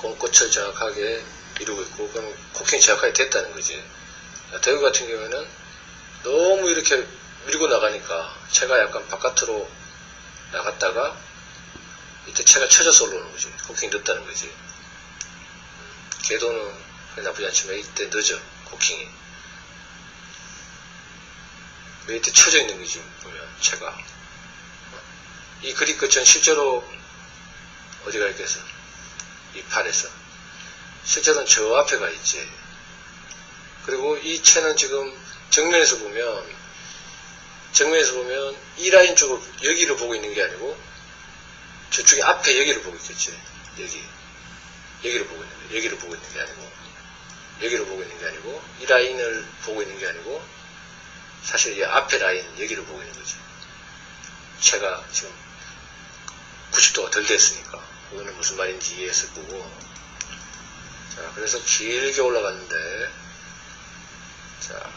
공끝을 정확하게 이루고 있고 그럼 코킹이 정확하게 됐다는 거지. 자, 대구 같은 경우에는 너무 이렇게 밀고 나가니까 채가 약간 바깥으로 나갔다가 이때 채가 쳐져서 올라오는 거지. 코킹이 늦다는 거지. 음, 궤도는 나쁘지 않지만 이때 늦어. 코킹이. 왜 이때 쳐져 있는 거지 보면 채가. 이 그립 끝은 실제로 어디가 있겠어? 이 팔에서. 실제로는 저 앞에 가 있지. 그리고 이 채는 지금 정면에서 보면, 정면에서 보면 이 라인 쪽을 여기를 보고 있는 게 아니고, 저쪽에 앞에 여기를 보고 있겠지. 여기. 여기를 보고 있는 게, 여기를 보고 있는 게 아니고, 여기를 보고 있는 게 아니고, 이 라인을 보고 있는 게 아니고, 사실 이 앞에 라인, 여기를 보고 있는 거지. 채가 지금 90도가 덜 됐으니까. 그거는 무슨 말인지 이해했을 거고. 자, 그래서 길게 올라갔는데, 자,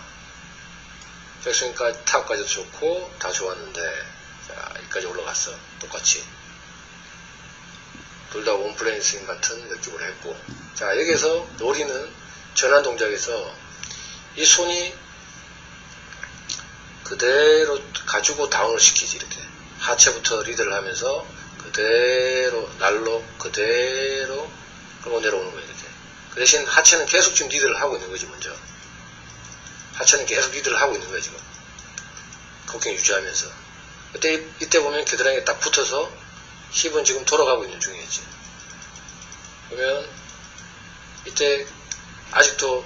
백스윙까지, 탑까지도 좋고, 다 좋았는데, 자, 여기까지 올라갔어. 똑같이. 둘 다 원플레인 스윙 같은 느낌으로 했고. 자, 여기에서 노리는 전환 동작에서 이 손이 그대로 가지고 다운을 시키지, 이렇게. 하체부터 리드를 하면서 그대로 날로 그대로 끌고 내려오는 거예요 이렇게. 그 대신 하체는 계속 지금 리드를 하고 있는 거지 먼저. 하체는 계속 리드를 하고 있는 거야 지금. 코킹 유지하면서. 그때 이때 보면 겨드랑이에 딱 붙어서 힙은 지금 돌아가고 있는 중이었지 그러면 이때 아직도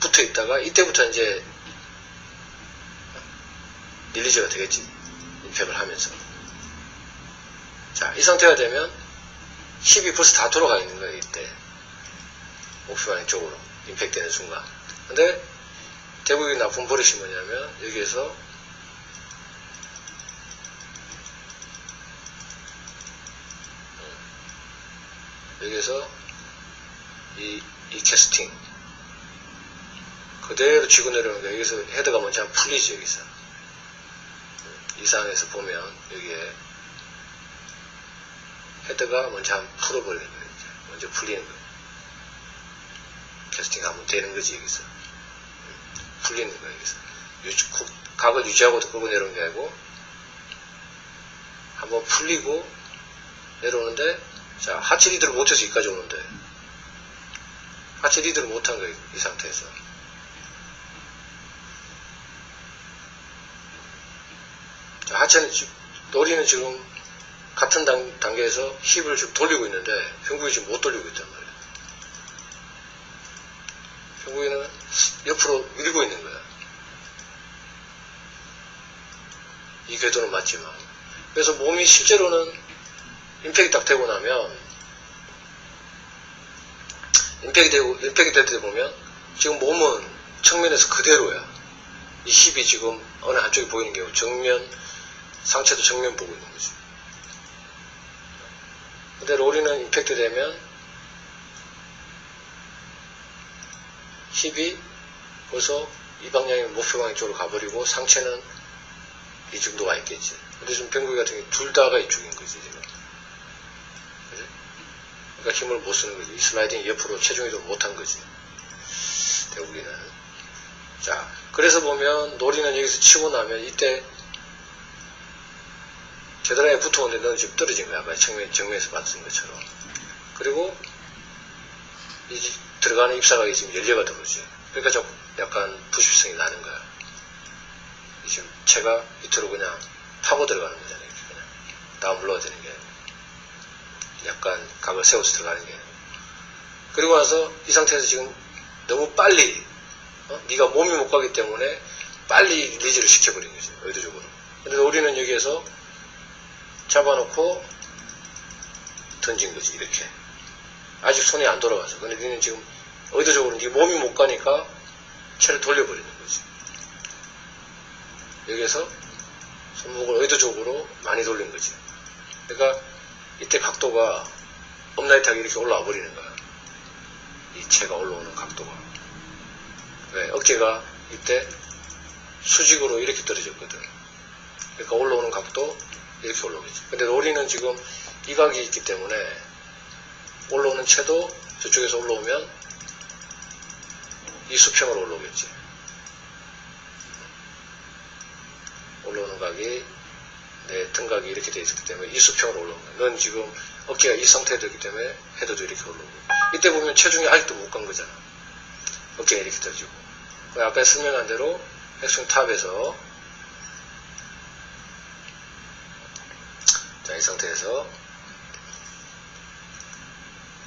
붙어 있다가 이때부터 이제 릴리즈가 되겠지 임팩을 하면서 자, 이 상태가 되면 힙이 벌써 다 돌아가 있는 거예요, 이때. 방향 쪽으로. 임팩트 되는 순간. 근데, 대부분이 나쁜 버릇이 뭐냐면, 여기에서, 음, 여기에서, 이, 이 캐스팅. 그대로 치고 내려오는 거예요. 여기서 헤드가 먼저 한 풀리지, 여기서. 음, 이 상황에서 보면, 여기에, 헤드가 먼저 한번 풀어버리는 거예요. 먼저 풀리는 거예요. 캐스팅 하면 되는 거지, 여기서. 음, 풀리는 거예요, 여기서. 유지, 코- 각을 유지하고 끌고 내려오는 게 아니고, 한번 풀리고 내려오는데, 자, 하체 리드를 못해서 여기까지 오는데, 하체 리드를 못한 거예요, 이 상태에서. 자, 하체는, 지- 노리는 지금 같은 단, 단계에서 힙을 지금 돌리고 있는데 평구이 지금 못 돌리고 있단 말이에요. 평구이는 옆으로 밀고 있는 거야. 이 궤도는 맞지만. 그래서 몸이 실제로는 임팩이 딱 되고 나면 임팩이 되고 임팩이 될 때 보면 지금 몸은 측면에서 그대로야. 이 힙이 지금 어느 한쪽이 보이는 게 아니고 정면 상체도 정면 보고 있는 거지. 근데 롤리는 임팩트 되면 힙이 벌써 이 방향이 목표 방향 쪽으로 가버리고 상체는 이 정도 가 있겠지. 근데 지금 병구이 같은 경우 둘 다가 이쪽인 거지 지금. 그지? 그러니까 힘을 못 쓰는 거지. 이 슬라이딩 옆으로 체중 이동 못한 거지. 대우기는. 자, 그래서 보면 놀이는 여기서 치고 나면 이때 겨드랑이에 붙어오는데 너는 지금 떨어진 거야. 아까 정면, 정면에서 봤던 것처럼. 그리고 이 지- 들어가는 입사각이 지금 열려가 들어오지. 그러니까 좀 약간 부식성이 나는 거야. 이 지금 채가 밑으로 그냥 파고 들어가는 거잖아요. 그냥 다운 불러야 되는 게. 약간 각을 세워서 들어가는 게. 그리고 나서 이 상태에서 지금 너무 빨리 어? 네가 몸이 못 가기 때문에 빨리 리즈를 시켜버린 거지. 의도적으로. 근데 우리는 여기에서 잡아놓고 던진 거지 이렇게. 아직 손이 안 돌아가서. 근데 니는 지금 의도적으로 네 몸이 못 가니까 채를 돌려버리는 거지. 여기에서 손목을 의도적으로 많이 돌린 거지. 그러니까 이때 각도가 업라이트하게 이렇게 올라와 버리는 거야. 이 채가 올라오는 각도가. 왜? 어깨가 이때 수직으로 이렇게 떨어졌거든. 그러니까 올라오는 각도 이렇게 올라오겠지. 근데 롤리는 지금 이 각이 있기 때문에 올라오는 채도 저쪽에서 올라오면 이 수평으로 올라오겠지. 올라오는 각이 내 등각이 이렇게 돼 있기 때문에 이 수평으로 올라오는 거야. 넌 지금 어깨가 이 상태에 되기 때문에 헤드도 이렇게 올라오고 이때 보면 체중이 아직도 못 간 거잖아. 어깨가 이렇게 떨어지고 그 아까 설명한 대로 백스윙 탑에서 자, 이 상태에서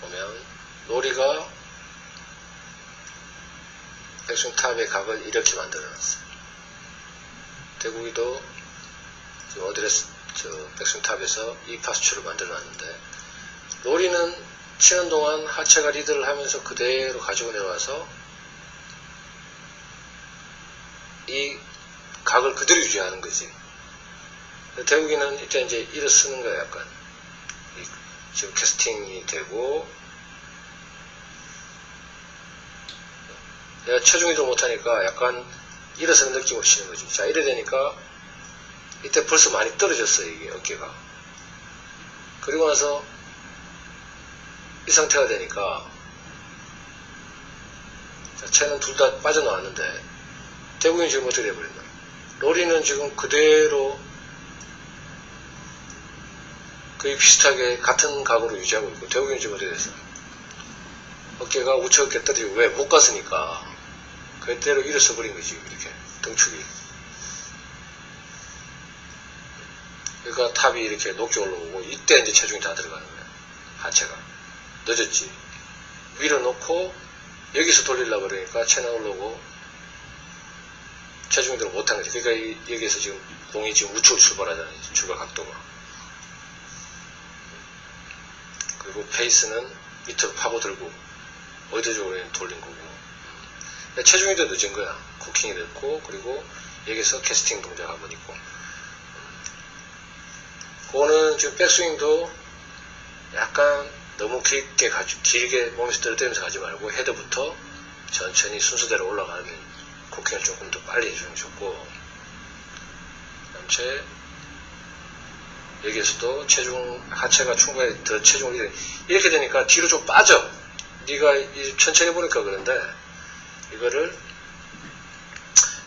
보면 놀이가 백스윙 탑의 각을 이렇게 만들어 놨어요. 대구기도 어드레스 저 백스윙 탑에서 이 파스추를 만들어 놨는데 놀이는 치는 동안 하체가 리드를 하면서 그대로 가지고 내려와서 이 각을 그대로 유지하는 거지. 대국이는 이때 이제 일을 쓰는 거야, 약간. 이- 지금 캐스팅이 되고, 내가 체중이도 못하니까 약간 일어서는 느낌으로 치는 거지. 자, 이래 되니까, 이때 벌써 많이 떨어졌어요, 이게, 어깨가. 그리고 나서, 이 상태가 되니까, 자, 채는 둘 다 빠져나왔는데, 대국이 지금 어떻게 돼버렸나? 로리는 지금 그대로 거의 비슷하게 같은 각으로 유지하고 있고 지금 어떻게 됐어? 어깨가 우측 어깨 떨어지고 왜? 못 갔으니까 그대로 일어서 버린 거지 이렇게 등축이. 그러니까 탑이 이렇게 높게 올라오고 이때 이제 체중이 다 들어가는 거야 하체가. 늦었지. 밀어놓고 여기서 돌리려고 그러니까 채널 올라오고 체중이 들어 못한 거지. 그러니까 이- 여기에서 지금 공이 지금 우측으로 출발하잖아요. 출발 각도가 그리고 페이스는 밑으로 파고들고 의도적으로 돌린 거고. 체중이 더 늦은 거야. 쿠킹이 됐고 그리고 여기서 캐스팅 동작 한번 있고. 그거는 지금 백스윙도 약간 너무 길게 가지, 길게 몸에서 떨어뜨리면서 가지 말고 헤드부터 천천히 순서대로 올라가는 쿠킹을 조금 더 빨리 해주는 게 좋고. 그다음 채 여기에서도 체중 하체가 충분히 더 체중을 이렇게- 되니까 뒤로 좀 빠져. 네가 이- 천천히 보니까 그런데 이거를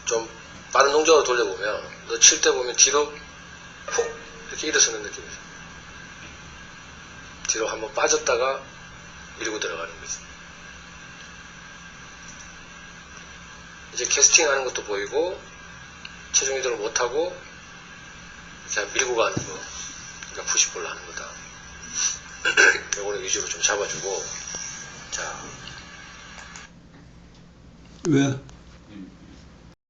좀 빠른 동작으로 돌려보면 너 칠 때 보면 뒤로 훅 이렇게 일어서는 느낌이죠 뒤로 한번 빠졌다가 밀고 들어가는 거지. 이제 캐스팅 하는 것도 보이고 체중 이동을 못하고 그냥 밀고 가는 거 그러니까 푸시볼로 하는 거다 요거는 위주로 좀 잡아주고 자 왜?